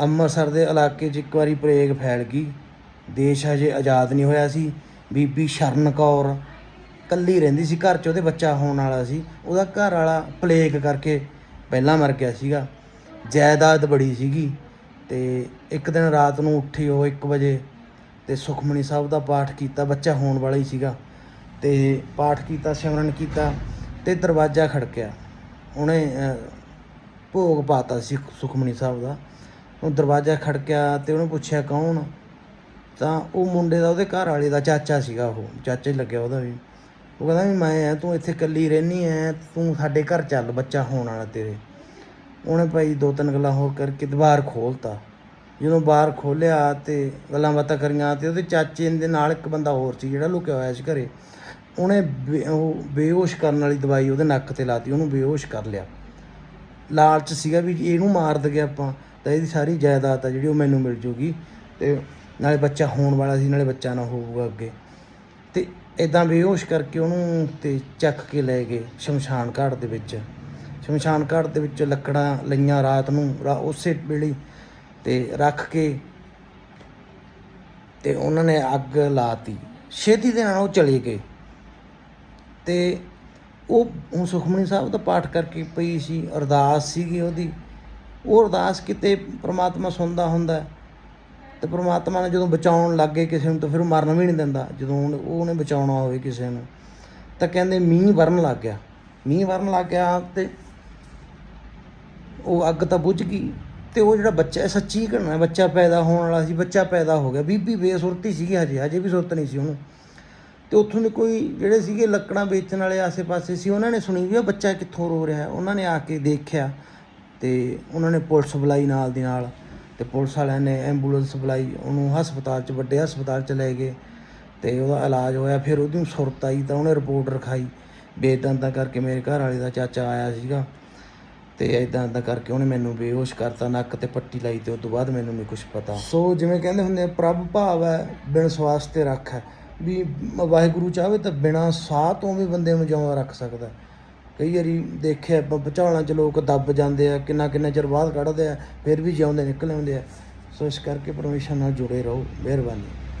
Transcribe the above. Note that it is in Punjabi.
ਅੰਮ੍ਰਿਤਸਰ ਦੇ ਇਲਾਕੇ 'ਚ ਇੱਕ ਵਾਰੀ ਪਲੇਗ ਫੈਲ ਗਈ। ਦੇਸ਼ ਹਜੇ ਆਜ਼ਾਦ ਨਹੀਂ ਹੋਇਆ ਸੀ। ਬੀਬੀ ਸ਼ਰਨ ਕੌਰ ਕੱਲੀ ਰਹਿੰਦੀ ਸੀ ਘਰ 'ਚ, ਉਹਦੇ ਬੱਚਾ ਹੋਣ ਵਾਲਾ ਸੀ। ਉਹਦਾ ਘਰ ਵਾਲਾ ਪਲੇਗ ਕਰਕੇ ਪਹਿਲਾਂ ਮਰ ਗਿਆ ਸੀਗਾ। ਜਾਇਦਾਦ ਬੜੀ ਸੀਗੀ ਤੇ ਇੱਕ ਦਿਨ ਰਾਤ ਨੂੰ ਉੱਠੀ ਉਹ 1 ਵਜੇ ਤੇ ਸੁਖਮਨੀ ਸਾਹਿਬ ਦਾ ਪਾਠ ਕੀਤਾ, ਬੱਚਾ ਹੋਣ ਵਾਲਾ ਹੀ ਸੀਗਾ। ਤੇ ਪਾਠ ਕੀਤਾ, ਸਿਮਰਨ ਕੀਤਾ ਤੇ ਦਰਵਾਜ਼ਾ ਖੜਕਿਆ। ਉਹਨੇ ਭੋਗ ਪਾਤਾ ਸੀ ਸੁਖਮਨੀ ਸਾਹਿਬ ਦਾ। ਉਹ ਦਰਵਾਜ਼ਾ ਖੜਕਿਆ ਤੇ ਉਹਨੂੰ ਪੁੱਛਿਆ ਕੌਣ? ਤਾਂ ਉਹ ਮੁੰਡੇ ਦਾ ਉਹਦੇ ਘਰ ਵਾਲੇ ਦਾ ਚਾਚਾ ਸੀਗਾ ਉਹ। ਚਾਚਾ ਹੀ ਲੱਗਿਆ ਉਹਦਾ ਵੀ। ਉਹ ਕਹਿੰਦਾ ਵੀ ਮੈਂ ਆ, ਤੂੰ ਇੱਥੇ ਇਕੱਲੀ ਰਹਿਨੀ ਐ ਤੂੰ ਸਾਡੇ ਘਰ ਚੱਲ, ਬੱਚਾ ਹੋਣ ਵਾਲਾ ਤੇਰੇ। ਉਹਨੇ ਭਾਈ ਦੋ ਤਿੰਨ ਗੱਲਾਂ ਹੋਰ ਕਰਕੇ ਦੁਬਾਰ ਖੋਲਤਾ। ਜਦੋਂ ਬਾਹਰ ਖੋਲਿਆ ਤੇ ਗੱਲਾਂ ਬਾਤਾਂ ਕਰੀਆਂ ਤੇ ਉਹਦੇ ਚਾਚੇ ਦੇ ਨਾਲ ਇੱਕ ਬੰਦਾ ਹੋਰ ਸੀ ਜਿਹੜਾ ਲੁਕਿਆ ਹੋਇਆ ਸੀ ਘਰੇ। ਉਹਨੇ ਬੇ- ਉਹ ਬੇਹੋਸ਼ ਕਰਨ ਵਾਲੀ ਦਵਾਈ ਉਹਦੇ ਨੱਕ ਤੇ ਲਾਤੀ, ਉਹਨੂੰ ਬੇਹੋਸ਼ ਕਰ ਲਿਆ। ਲਾਲਚ ਸੀਗਾ ਵੀ ਇਹਨੂੰ ਮਾਰ ਦਗੇ ਆਪਾਂ। ਤਾਂ ਇਹਦੀ ਸਾਰੀ ਜਾਇਦਾਦ ਆ ਜਿਹੜੀ ਉਹ ਮੈਨੂੰ ਮਿਲ ਜੂਗੀ ਤੇ ਨਾਲੇ ਬੱਚਾ ਹੋਣ ਵਾਲਾ ਸੀ, ਨਾਲੇ ਬੱਚਾ ਨਾ ਹੋਊਗਾ ਅੱਗੇ। ਤੇ ਇਦਾਂ ਬੇਹੋਸ਼ ਕਰਕੇ ਉਹਨੂੰ ਤੇ ਚੱਕ ਕੇ ਲੈ ਗਏ ਸ਼ਮਸ਼ਾਨ ਘਾਟ ਦੇ ਵਿੱਚ। ਸ਼ਮਸ਼ਾਨ ਘਾਟ ਦੇ ਵਿੱਚ ਲੱਕੜਾਂ ਲਈਆਂ ਰਾਤ ਨੂੰ, ਰਾ- ਉਸੇ ਵੇਲੇ ਤੇ ਰੱਖ ਕੇ ਤੇ ਉਹਨਾਂ ਨੇ ਅੱਗ ਲਾਤੀ। ਛੇਤੀ ਦੇ ਨਾਲ ਉਹ ਚਲੇ ਗਏ। ਤੇ ਉਹ ਸੁਖਮਨੀ ਸਾਹਿਬ ਦਾ ਪਾਠ ਕਰਕੇ ਪਈ ਸੀ, ਅਰਦਾਸ ਸੀਗੀ ਉਹਦੀ। ਉਹ ਅਰਦਾਸ ਕਿਤੇ, ਪ੍ਰਮਾਤਮਾ ਸੁਣਦਾ ਹੁੰਦਾ ਤੇ ਪ੍ਰਮਾਤਮਾ ਨੇ ਜਦੋਂ ਬਚਾਉਣ ਲੱਗੇ ਕਿਸੇ ਨੂੰ ਤਾਂ ਫਿਰ ਮਰਨ ਵੀ ਨਹੀਂ ਦਿੰਦਾ। ਜਦੋਂ ਉਹਨੇ- ਬਚਾਉਣਾ ਹੋਵੇ ਕਿਸੇ ਨੂੰ, ਤਾਂ ਕਹਿੰਦੇ ਮੀਂਹ ਵਰਨ ਲੱਗ ਗਿਆ। ਮੀਂਹ ਵਰਨ ਲੱਗ ਗਿਆ ਤੇ ਉਹ ਅੱਗ ਤਾਂ ਬੁਝ ਗਈ ਤੇ ਉਹ ਜਿਹੜਾ ਬੱਚਾ ਸੱਚੀ ਘਟਨਾ ਬੱਚਾ ਪੈਦਾ ਹੋਣ ਵਾਲਾ ਸੀ, ਬੱਚਾ ਪੈਦਾ ਹੋ ਗਿਆ। ਬੀਬੀ ਬੇਸੁਰਤੀ ਸੀਗੀ ਹਜੇ ਹਜੇ ਵੀ ਸੁਰਤ ਨਹੀਂ ਸੀ ਉਹਨੂੰ। ਤੇ ਉੱਥੋਂ ਦੇ ਕੋਈ ਜਿਹੜੇ ਸੀਗੇ ਲੱਕੜਾਂ ਵੇਚਣ ਵਾਲੇ ਆਸੇ-ਪਾਸੇ ਸੀ, ਉਹਨਾਂ ਨੇ ਸੁਣੀ ਵੀ ਇਹ ਬੱਚਾ ਕਿੱਥੋਂ ਰੋ ਰਿਹਾ ਉਹਨਾਂ ਨੇ ਆ ਕੇ ਦੇਖਿਆ ਤੇ ਉਹਨਾਂ ਨੇ ਪੁਲਿਸ ਬੁਲਾਈ ਨਾਲ ਦੀ ਨਾਲ ਤੇ ਪੁਲਿਸ ਵਾਲਿਆਂ ਨੇ ਐਂਬੂਲੈਂਸ ਬੁਲਾਈ, ਉਹਨੂੰ ਹਸਪਤਾਲ 'ਚ, ਵੱਡੇ ਹਸਪਤਾਲ 'ਚ ਲੈ ਗਏ ਤੇ ਉਹਦਾ ਇਲਾਜ ਹੋਇਆ, ਫਿਰ ਉਹਦੀ ਸੁਰਤ ਆਈ ਤਾਂ ਉਹਨੇ ਰਿਪੋਰਟ ਰਖਾਈ ਬੇਦੰਦਾ ਕਰਕੇ ਮੇਰੇ ਘਰ ਵਾਲੇ ਦਾ ਚਾਚਾ ਆਇਆ ਸੀਗਾ ਤੇ ਇਦਾਂ ਇਦਾਂ ਕਰਕੇ ਉਹਨੇ ਮੈਨੂੰ ਬੇਹੋਸ਼ ਕਰਤਾ, ਨੱਕ ਤੇ ਪੱਟੀ ਲਾਈ ਤੇ ਉਸ ਤੋਂ ਬਾਅਦ ਮੈਨੂੰ ਨਹੀਂ ਕੁਝ ਪਤਾ। ਸੋ ਜਿਵੇਂ ਕਹਿੰਦੇ ਹੁੰਦੇ ਪ੍ਰਭ ਭਾਵ ਹੈ, ਬਿਨ ਸਵਾਸ ਤੇ ਰੱਖ ਹੈ। ਵੀ ਵਾਹਿਗੁਰੂ ਚਾਹਵੇ ਤਾਂ ਬਿਨਾ ਸਾਹ ਤੋਂ ਵੀ ਬੰਦੇ ਨੂੰ ਜਿਉਂਦਾ ਰੱਖ ਸਕਦਾ ਕਈ ਵਾਰੀ ਦੇਖਿਆ ਆਪਾਂ ਬਚਾਉਣਾ ਚ ਲੋਕ ਦੱਬ ਜਾਂਦੇ ਆ, ਕਿੰਨਾ ਕਿੰਨਾ ਚਿਰ ਬਾਅਦ ਕੱਢਦੇ ਆ, ਫਿਰ ਵੀ ਜਿਉਂਦੇ ਨਿਕਲ ਆਉਂਦੇ ਆ। ਸੋ ਇਸ ਕਰਕੇ ਪਰਮੇਸ਼ਰ ਨਾਲ ਜੁੜੇ ਰਹੋ, ਮਿਹਰਬਾਨੀ।